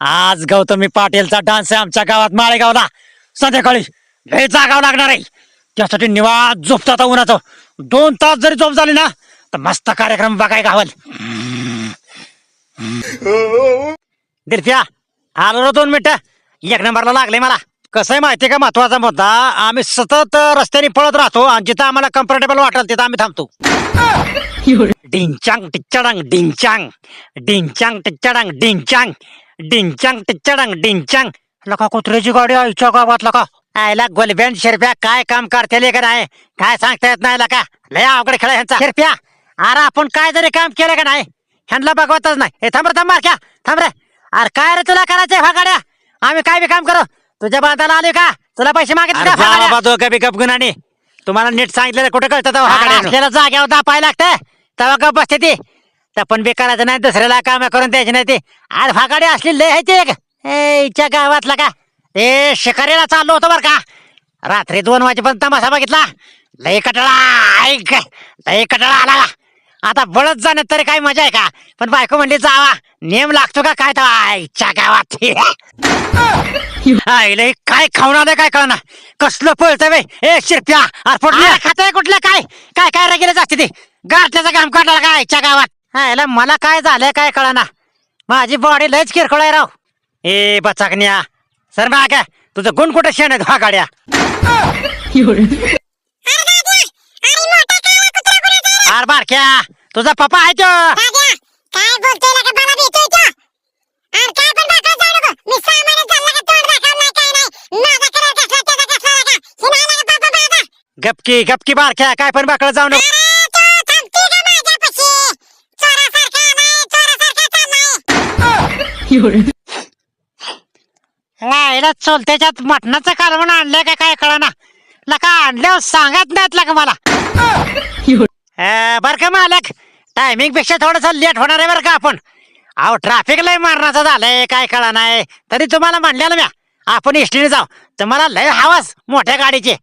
आज गौतमी पाटीलचा डान्स आहे आमच्या गावात माळेगावला. संध्याकाळी लय जागाव लागणार आहे. त्यासाठी निवास झोपता आता उन्हाचं. दोन तास जरी झोप झाली ना तर मस्त कार्यक्रम बघाय गावल दिलप्या आलो रे दोन मिनिटं. एक नंबरला लागले मला. कसं आहे माहितीये का महत्त्वाचा मुद्दा? आम्ही सतत रस्त्याने पळत राहतो आणि जिथं आम्हाला कम्फर्टेबल वाटेल तिथं आम्ही थांबतो. डिंचांग टिच्चाडांग डिंचांग डिंचांग टिच्चाडांग डिंचांग डिंचांग टिच्चाडांग डिंचांग लका कुत्र्याची गाडी आईच्या गावात लका आयला गोलबेन शिरप्या काय काम करते का नाही काय सांगता येत नाही लका लय अवघड खेळ ह्यांचा शिरप्या अरे आपण काय जरी काम केलं का नाही ह्यांना बघवतच नाही हे थांब रे थांब मारक्या थांब रे अरे काय रे तुला करायचंय फागाड्या आम्ही काय बी काम करू तुझ्या बांधाला आले का तुला पैसे मागितले का फागाड्या? तुम्हाला नीट सांगितलेलं कुठं कळतं आपल्याला जाग्यावर दापाय लागतं तवा गप बसते ते. तर पण करायचं नाही दुसऱ्याला काम करून द्यायचे नाही ते. आज फागाडे असली लय आहे ते एक. ए, गावातला का? ए शिकारीला चाललो होतो बर का. रात्री दोन वाजेपर्यंत तमाशा बघितला. लय कटळा ऐक. लय कटळा आला. आता बळत जाण्यात तरी काय मजा आहे का? पण बायको म्हणली जावा. नेम लागतो का काय तर आईच्या गावात. आईले काय खाऊन आलं काय कळना. कसलं पळतंय बे ए शिरप्या अरे खातंय कुठलं? काय? काय काय रेगेले जाते ते. गारठ्याचं काम काढला काय आईच्या गावात? आईला मला काय झालंय काय कळना. माझी बॉडी लयच किरकोळ आहे राव. ए बचाकन्या सर माग. तुझं गुण कुठं शेण आहे हा गाड्या. अरे बारक्या. तुझा पप्पा आहे तो. गपकी गपकी बोलतोय लका काय पण तो जाऊन काय पण दाखवत जाऊ नको मी सामानच झाला का तोंड दाखवलं नाही काय नाही माझा कलर कसला त्याचा कसला लका हे नाही लका बाबा बाबा गपकी गपकी बारक्या काय पण बाकड जाऊ नको अरे तो थांबतोय का माझ्यापाशी चोरासारखा आलाय चोरासारखा चाललाय लायला चोलत्याच्यात मटणाचं कालवण आणलंय का काय कळना. लका आणल्यावर सांगत नाहीत लका मला. बर का मालक? टायमिंगपेक्षा थोडस लेट होणार आहे बरं का आपण. अहो ट्रॅफिक लय मारण्याचं झालंय काय कळा नाही तरी तुम्हाला म्हणलेलं म्या. आपण एसटीने जाऊ. तुम्हाला लय हवास मोठ्या गाडीचे.